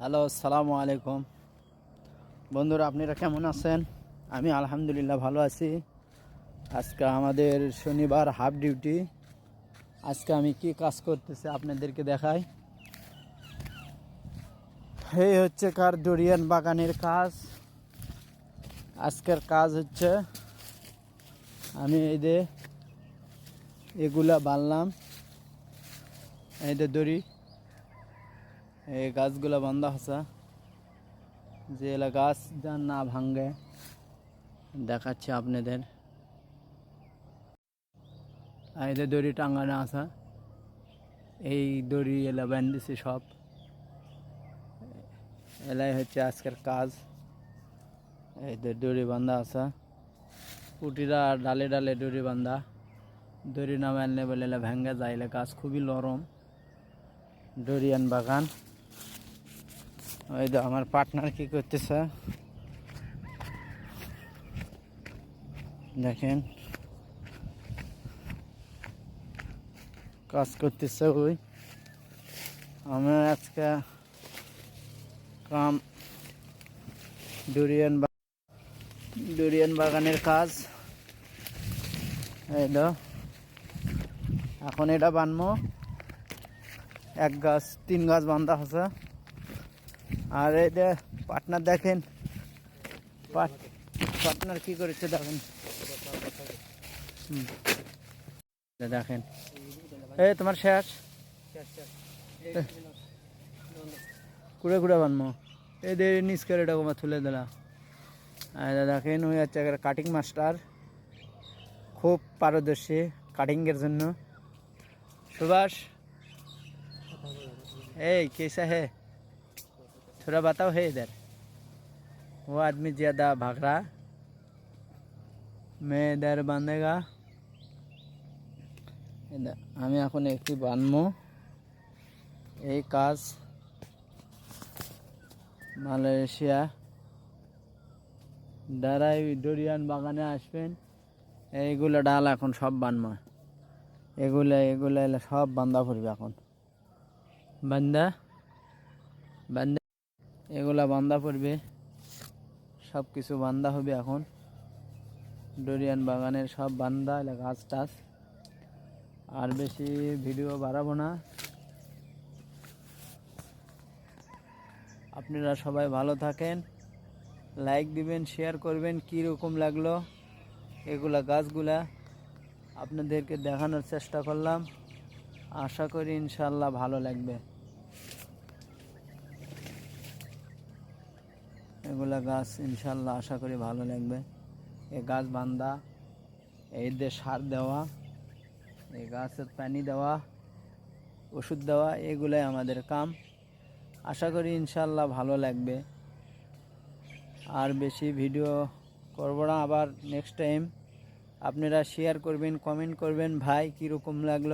Hello, আসসালামু আলাইকুম। বন্ধুরা, আপনারা কেমন আছেন? আমি আলহামদুলিল্লাহ ভালো আছি। আজকে আমাদের শনিবার হাফ ডিউটি। আজকে আমি কি কাজ করতেছি আপনাদেরকে দেখাই। এই হচ্ছে কার ডরিয়ান বাগানের কাজ। আজকের কাজ হচ্ছে, আমি এই এগুলা বানলাম। এই দড়ি। এই গাছগুলো বন্ধ আছে। যে এলা গাছ যার না ভাঙ্গে দেখাচ্ছি আপনাদের। আর এদের দড়ি টাঙ্গানো আছে, এই দড়ি এলা বেঁধেছি সব। এলাই হচ্ছে আজকের কাজ। এদের দড়ি বান্ধা আছে। কুটিরা ডালে ডালে দড়ি বান্ধা। দড়ি না বাঁধলে বলে এলা ভেঙ্গে যায়। এলা গাছ খুবই নরম। ডরিয়ান বাগান। ওই তো আমার পার্টনার কি করতেছে? দেখেন। কাজ করতেছে ওই। আমি আজকে কাম ডুরিয়ান ডুরিয়ান বাগানের কাজ। এই এখন এটা বানবো এক গাছ, তিন গাছ বান্ধা আছে আর এটা পার্টনার দেখেন। পার্টনার কি করেছে দেখেন। দেখেন। এই তোমার শেষ? কুড়ে কুড়ে বানবো এদের নিচ করে এটা তুলে দিলা। আর দেখেন, ওই হচ্ছে একটা কাটিং মাস্টার খুব পারদর্শী কাটিংয়ের জন্য। সুভাষ। এই কেসা হ্যাঁ थोड़ा बताओ है इधर वो आदमी ज़्यादा भाग रहा मैं इधर बांधेगा इधर আমি এখন একটি বানবো এই কাজ মালয়েশিয়া দ্বারাই ডরিয়ান বাগানে আসবেন এইগুলো ডাল এখন সব বানবো এগুলো এগুলো এলে সব বান্ধা পড়বে এখন বান্দা বান্দা এগুলা বান্দা পড়বে। সব কিছু বান্দা হবে এখন। ডরিয়ান বাগানের সব বান্দা, এলা গাছ টাছ। আর বেশি ভিডিও বাড়াবো না। আপনারা সবাই ভালো থাকেন। লাইক দিবেন, শেয়ার করবেন, কী রকম লাগল এগুলা গাছগুলা আপনাদেরকে দেখানোর চেষ্টা করলাম। আশা করি ইনশাল্লাহ ভালো লাগবে। এগুলা গাছ ইনশাল্লাহ আশা করি ভালো লাগবে। এই গাছ বান্ধা এই দিয়ে সার দেওয়া, এই গাছের পানি দেওয়া, ওষুধ দেওয়া, এগুলাই আমাদের কাম। আশা করি ইনশাল্লাহ ভালো লাগবে। আর বেশি ভিডিও করব না, আবার নেক্সট টাইম আপনারা শেয়ার করবেন কমেন্ট করবেন, ভাই কীরকম লাগল?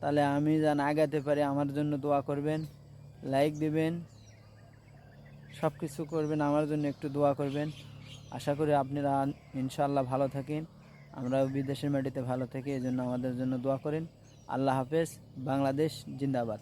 তাহলে আমি যেন আগাতে পারি, আমার জন্য দোয়া করবেন লাইক দিবেন। সব কিছু করবেন, আমার জন্য একটু দোয়া করবেন। আশা করি আপনারা ইনশাআল্লাহ ভালো থাকেন। আমরা বিদেশের মাটিতে ভালো থাকি এই জন্য আমাদের জন্য দোয়া করেন। আল্লাহ হাফেজ, বাংলাদেশ জিন্দাবাদ।